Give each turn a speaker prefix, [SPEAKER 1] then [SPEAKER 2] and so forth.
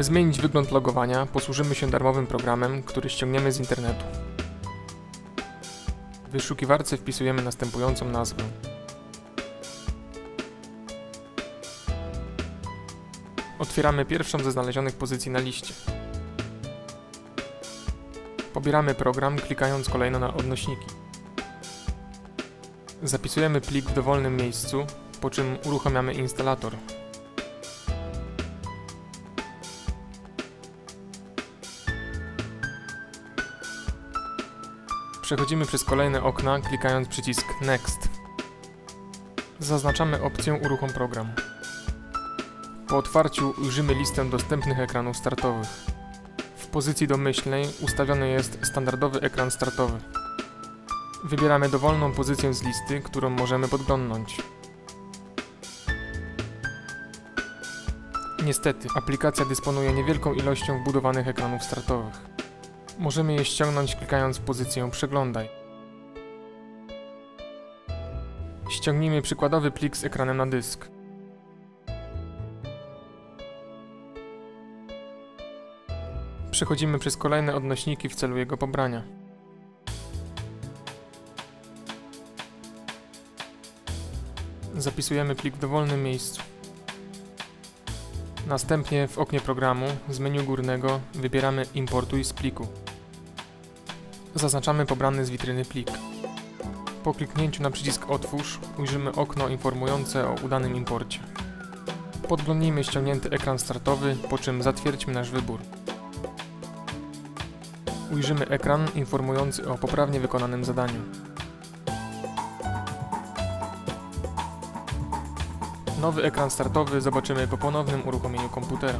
[SPEAKER 1] Aby zmienić wygląd logowania, posłużymy się darmowym programem, który ściągniemy z internetu. W wyszukiwarce wpisujemy następującą nazwę. Otwieramy pierwszą ze znalezionych pozycji na liście. Pobieramy program, klikając kolejno na odnośniki. Zapisujemy plik w dowolnym miejscu, po czym uruchamiamy instalator. Przechodzimy przez kolejne okna, klikając przycisk Next. Zaznaczamy opcję Uruchom program. Po otwarciu ujrzymy listę dostępnych ekranów startowych. W pozycji domyślnej ustawiony jest standardowy ekran startowy. Wybieramy dowolną pozycję z listy, którą możemy podglądnąć. Niestety, aplikacja dysponuje niewielką ilością wbudowanych ekranów startowych. Możemy je ściągnąć klikając pozycję Przeglądaj. Ściągnijmy przykładowy plik z ekranem na dysk. Przechodzimy przez kolejne odnośniki w celu jego pobrania. Zapisujemy plik w dowolnym miejscu. Następnie w oknie programu z menu górnego wybieramy Importuj z pliku. Zaznaczamy pobrany z witryny plik. Po kliknięciu na przycisk Otwórz ujrzymy okno informujące o udanym imporcie. Podglądnijmy ściągnięty ekran startowy, po czym zatwierdźmy nasz wybór. Ujrzymy ekran informujący o poprawnie wykonanym zadaniu. Nowy ekran startowy zobaczymy po ponownym uruchomieniu komputera.